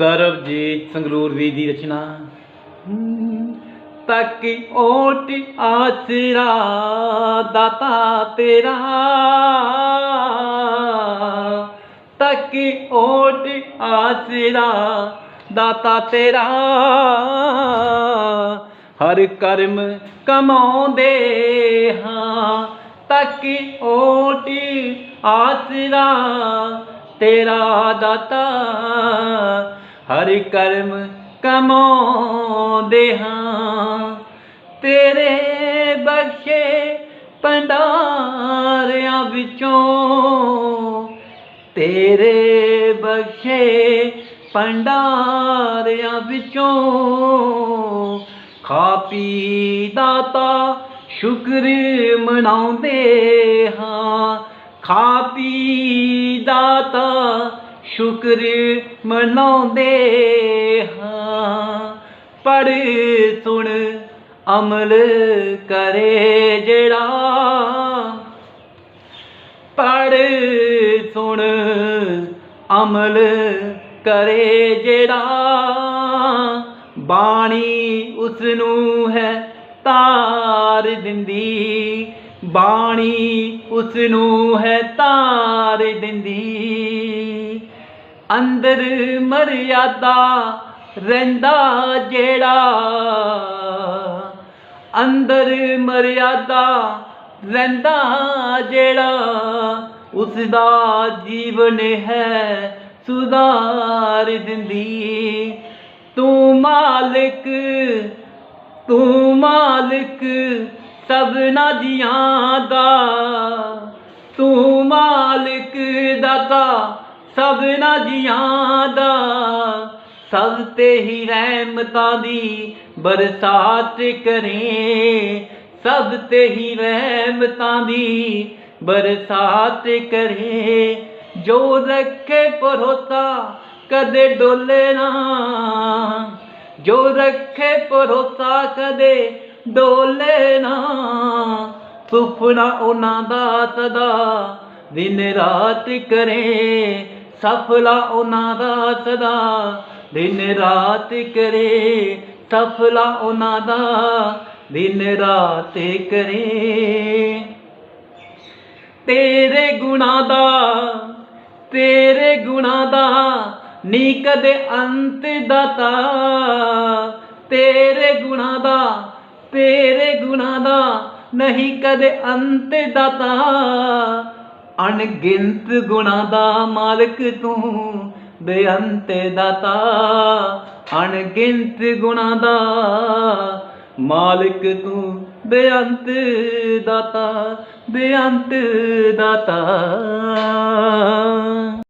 ਸਰਬਜੀਤ ਸੰਗਰੂਰ ਵੀ ਦੀ ਰਚਨਾ। ਤੱਕੀ ਓਟ ਆਸਰਾ, ਦਾਤਾ ਤੇਰਾ। ਤੱਕੀ ਓਟ ਆਸਰਾ, ਦਾਤਾ ਤੇਰਾ। ਹਰ ਕਰਮ ਕਮਾਉਂਦੇ ਹਾਂ। ਤੱਕੀ ਓਟ ਆਸਰਾ, ਤੇਰਾ ਦਾਤਾ। ਹਰ ਕਰਮ ਕਮਾਉਂਦੇ ਹਾਂ। ਤੇਰੇ ਬਖਸ਼ੇ ਭੰਡਾਰਿਆਂ ਵਿੱਚੋਂ ਤੇਰੇ ਬਖਸ਼ੇ ਭੰਡਾਰਿਆਂ ਵਿੱਚੋਂ ਖਾ ਪੀ ਦਾਤਾ ਸ਼ੁਕਰ ਮਨਾਉਂਦੇ ਹਾਂ। ਖਾ ਪੀ ਦਾਤਾ ਸ਼ੁਕਰ ਮਨਾਉਂਦੇ ਹਾਂ। ਪੜ ਸੁਣ, ਅਮਲ ਕਰੇ ਜਿਹੜਾ। ਪੜ ਸੁਣ, ਅਮਲ ਕਰੇ ਜਿਹੜਾ। ਬਾਣੀ ਉਸ ਨੂੰ ਹੈ ਤਾਰ ਦਿੰਦੀ। ਬਾਣੀ ਉਸ ਨੂੰ ਹੈ ਤਾਰ ਦਿੰਦੀ। ਅੰਦਰ ਮਰਿਆਦਾ ਰਹਿੰਦਾ ਜਿਹੜਾ ਅੰਦਰ ਮਰਿਆਦਾ ਰਹਿੰਦਾ ਜਿਹੜਾ ਉਸ ਦਾ ਜੀਵਨ ਹੈ ਸੁਧਾਰ ਦਿੰਦੀ। ਤੂੰ ਮਾਲਕ ਤੂੰ ਮਾਲਕ ਸਭਨਾ ਜੀਆਂ ਦਾ। ਤੂੰ ਮਾਲਕ ਦਾਤਾ ਸਭਨਾ ਜੀਆਂ ਦਾ ਸਭ ਤੇ ਹੀ ਰਹਿਮਤਾਂ ਦੀ ਬਰਸਾਤ ਕਰੇ। ਸਭ ਤੇ ਹੀ ਰਹਿਮਤਾਂ ਦੀ ਬਰਸਾਤ ਕਰੇ। ਜੋ ਰੱਖੇ ਭਰੋਸਾ ਕਦੇ ਡੋਲੇ ਨਾ, ਜੋ ਰੱਖੇ ਭਰੋਸਾ ਕਦੇ ਡੋਲੇ ਨਾ। ਸੁਪਨਾ ਉਹਨਾਂ ਦਾ ਸਦਾ ਦਿਨ ਰਾਤ ਕਰੇ। ਸਫਲਾ ਉਹਨਾਂ ਦਾ ਸਦਾ, ਦਿਨ ਰਾਤ ਕਰੇ। ਸਫਲਾ ਉਹਨਾਂ ਦਾ, ਦਿਨ ਰਾਤ ਕਰੇ। ਤੇਰੇ ਗੁਣਾ ਦਾ, ਤੇਰੇ ਗੁਣਾ ਦਾ ਨੀ ਕਦੇ ਅੰਤ ਦਾਤਾ। ਤੇਰੇ ਗੁਣਾ ਦਾ, ਤੇਰੇ ਗੁਣਾ ਦਾ ਨਹੀਂ ਕਦੇ ਅੰਤ ਦਾਤਾ। ਅਣਗਿਣਤ ਗੁਣਾ ਦਾ ਮਾਲਕ ਤੂੰ, ਬੇਅੰਤ ਦਾਤਾ। ਅਣਗਿਣਤ ਗੁਣਾ ਦਾ ਮਾਲਕ ਤੂੰ, ਬੇਅੰਤ ਦਾਤਾ ਬੇਅੰਤ ਦਾਤਾ।